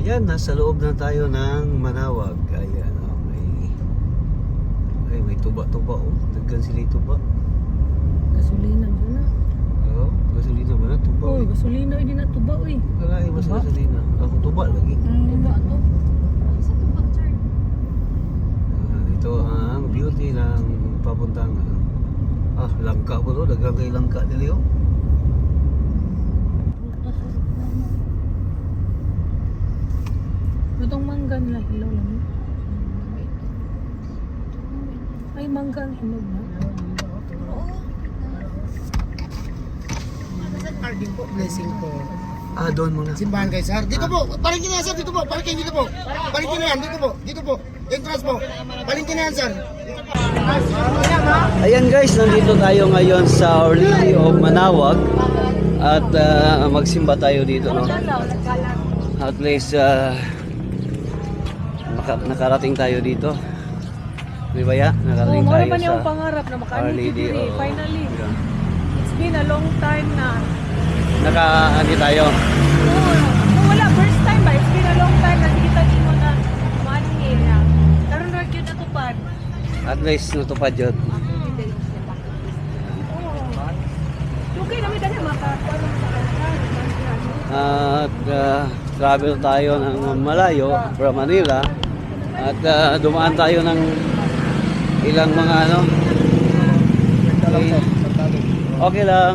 Ayan, nasa loob na tayo ng Manawag. Ayan, oh, may ay may tuba-tuba oh. Daggan sila yung tuba. Gasolina mo na. Oo, gasolina ba na tuba? Oh, Oh, gasolina ay di na tuba. Wala eh, basta Tuba? gasolina. Ako tuba lagi. Tuba to. Ah, ito ang beauty ng papuntang ah, langka po to. Dagang kay langka nila oh. Itong manggan lang, hilaw lang. Ay, manggang hinog na. Carding po, blessing po. Ah, doon muna. Simbahan kay sir. Dito po, palingkin na yan sir, dito po. Palingkin dito po. Palingkin na yan, dito po. Dito po. Entrance po. Palingkin na yan sir. Ayan guys, nandito tayo ngayon sa Our Lady of Manawag at ah, magsimba tayo dito no. At least ah, naka- nakarating tayo dito. Di ba ya? Oh, Nakarating mga tayo sa yung pangarap na Our makaani Lady. dito oo. finally. Yeah. It's been a long time na. Naka-ani tayo. Oo, wala, first time ba? It's been a long time na kita din mo na money na. Karoon na yun natupad. At least natupad yun. Oo. At ah, travel tayo ng malayo from Manila at ah, dumaan tayo ng ilang mga ano eh, okay lang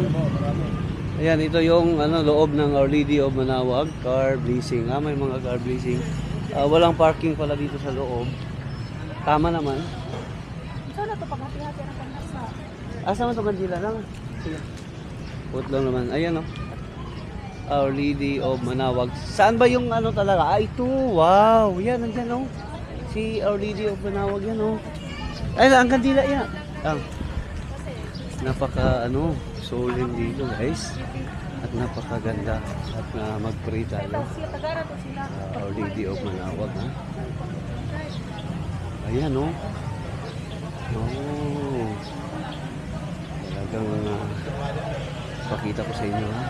ayan ito yung ano loob ng Our Lady of Manawag car blessing ah may mga car blessing Ah, walang parking pala dito sa loob tama naman Sana to paghati-hati ang panasa. asa man ito Mandila lang sige put lang naman ayan oh Our Lady of Manawag. Saan ba yung ano talaga? Ah, ito. Wow. Yan, nandyan oh. Si Our Lady of Manawag yan oh. Ay, ang kandila yan. Ah. Napaka ano, solemn dito guys. At napakaganda. At na mag-pray tayo. Sila. Ah, Our Lady of Manawag ha. Ayan oh. Oh. Talagang uh, pakita ko sa inyo ha.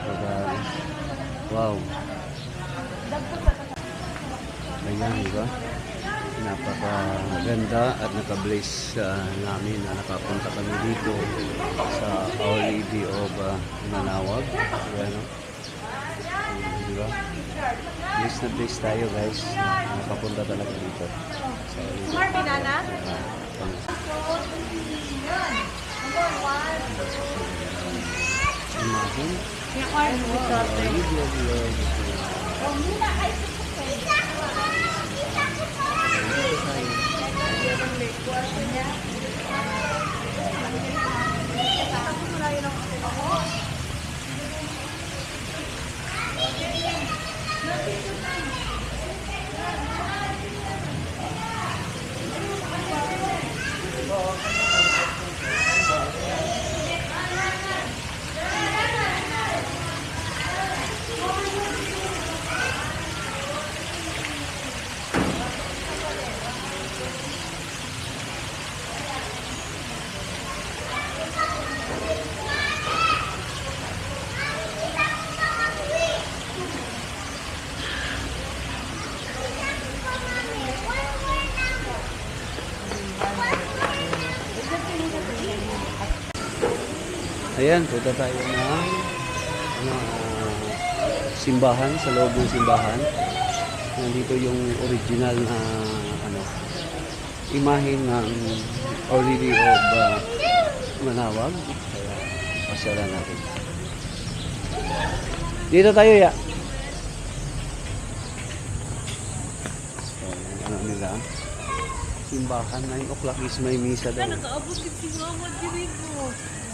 Wow. Ayan, di ba? Napakaganda at naka-bless ah, namin na nakapunta kami dito sa Our Lady of ah, Manawag. Oh. Hmm, Di ba? Bless na bless tayo guys. Nakapunta talaga dito. Sa Our Lady. Smart binana? Imagine. Yung Our Lady of Love. Ayan, punta tayo ng ano, ah, simbahan, sa loob ng simbahan. Nandito yung original na ano, imahe ng Lady of ah, Manawag. Kaya pasyalan natin. Dito tayo ya. So, ano nila? Simbahan, 9 o'clock is may misa daw. Nakaabot din si Mama Dirigo. Ay,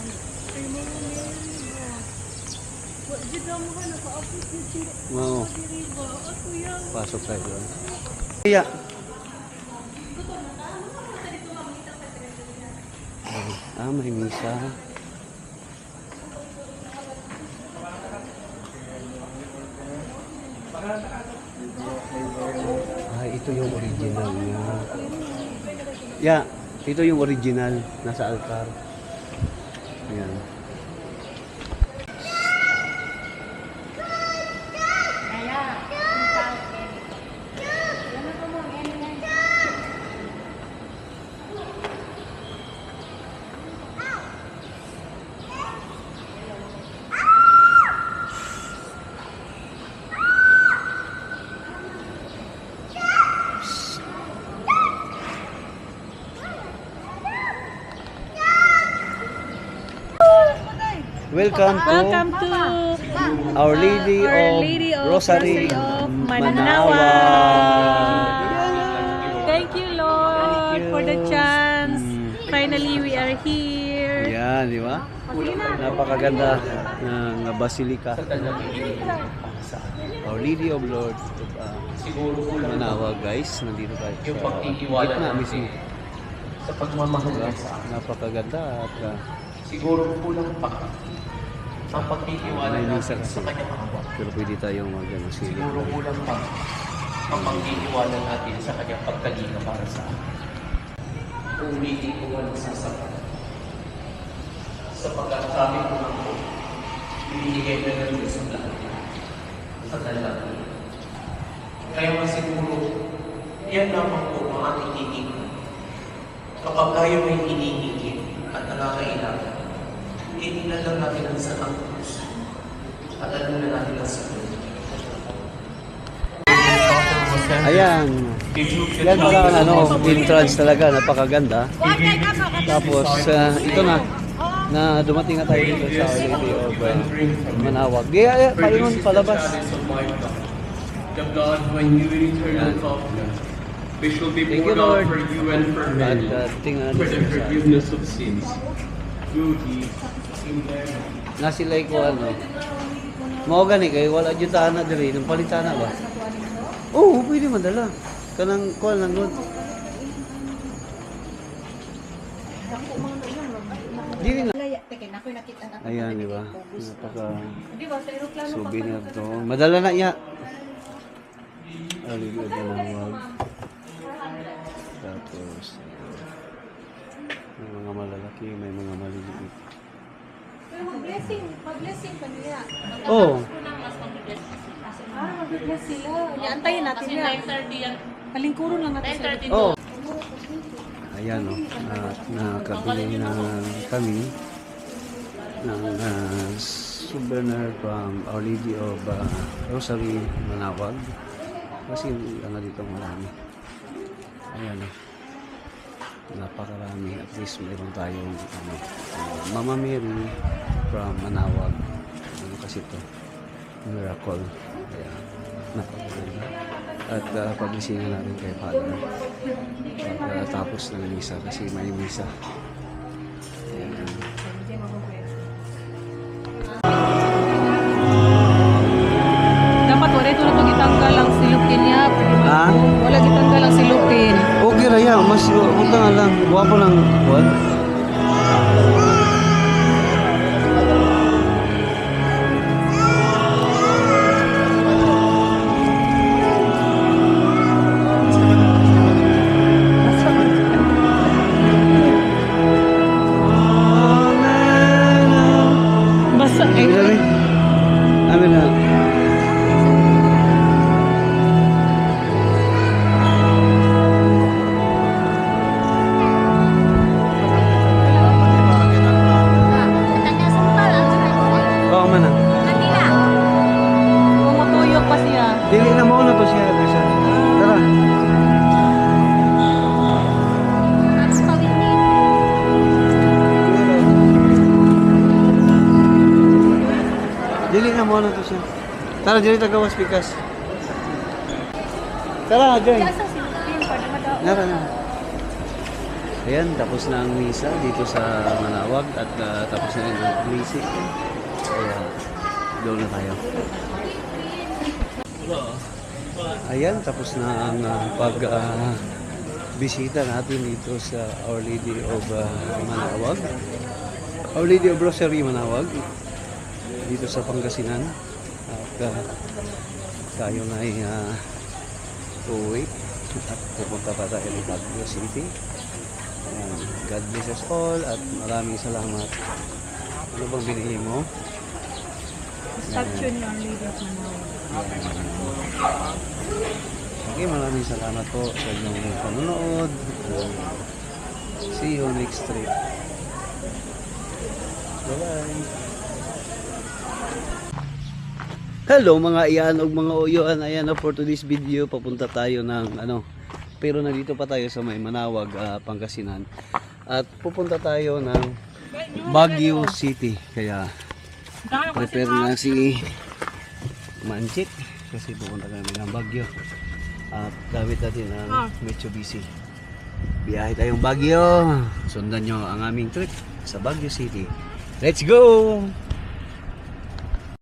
Oo. Pasok tayo doon. Kaya. Ah, may misa. Ah, ito yung original niya. Yeah, ito yung original. Nasa altar. Ayan. Welcome to Welcome to Our Lady, Our of, Lady of Rosary, of Manawa. Thank you, Lord, Thank you. for the chance. Mm. Finally, we are here. Yan, di ba? Napakaganda ng basilika. Our Lady of Lord of uh, Manawa, guys. Nandito tayo Yung sa gitna mismo. sa pagmamahal Diba? Napakaganda at uh, Siguro kulang pa ang pagtitiwala natin sa kanyang awa. Pero pwede tayong mag ano, silip. Siguro kulang pa ang pagtitiwala natin sa kanyang pagkalinga para sa akin. Kung hindi ko man sasapat. Sapagkat sabi ko lang po, binibigay na ng Diyos ang lahat sa dalangin. Kaya nga siguro, yan lamang po ang ating titignan. Kapag tayo may hinihingin at nangangailangan, hindi na lang natin ang sa ang puso at ano na natin ang sagot. Ayan. Yan pala ang ano, entrance talaga, napakaganda. Tapos, uh, ito na, na dumating na tayo dito sa Lady of uh, Manawag. Di, ay, palingon palabas. The God, when you eternal covenant, which will be Thank you, poured out Lord. for you and for many, uh, for the forgiveness of sins. Through Amen. Nasilay ko ano. Mao gani kay wala jud na diri nang palitana ba? Oo, pwede madala. Kanang kuan lang nun. Dili na. Ayan, di ba? Napaka souvenir to. Madala na iya. Aligod na nawag. Tapos, may mga malalaki, may mga maliliit. Mag-blessing, mag-blessing pa niya. Oh, Ah, mag-bless sila. Iantayin natin yan. Palingkuron lang natin sa oh. Ayan o, at nakabili na kami ng uh, souvenir from Our Lady of uh, Rosary Manawag. Kasi ano dito marami. Ayan o. Napakarami. At least mayroon tayong ano, uh, Mama Mary from Manawag. Ano kasi ito? Miracle. Ayan. Napakaganda. At uh, paglisingan natin kay Father pagkatapos ng misa kasi may misa. Ayan. Dapat wala ito na gitanggal ang silupin niya. Ha? Wala gitanggal ang silupin. Okay ra ya, mas punta nga lang. Guwapo lang. What? Tara, dili tagawas pikas. Tara, join. Nara na. Ayan, tapos na ang misa dito sa Manawag at ah, tapos na rin ang basic. Kaya, doon na tayo. Ayan, tapos na ang ah, pag ah, bisita natin dito sa Our Lady of ah, Manawag. Our Lady of Rosary Manawag dito sa Pangasinan. At ah, tayo na ay ah, uuwi at pupunta pa tayo ng Baguio City. Ayan. God bless us all at maraming salamat. Ano bang binili mo? Our Lady of Manaw. Okay, maraming salamat po sa inyong panonood. See you next trip. Bye-bye. Hello mga iyan o mga uyuan. Ayan na for today's video papunta tayo ng ano. Pero nandito pa tayo sa may Manawag, uh, Pangasinan. At pupunta tayo ng Baguio City. Kaya prepare na si Manchit kasi pupunta kami ng Baguio. At gamit natin ang ah. Mitsubishi. Biyahe tayong Baguio. Sundan nyo ang aming trip sa Baguio City. Let's go!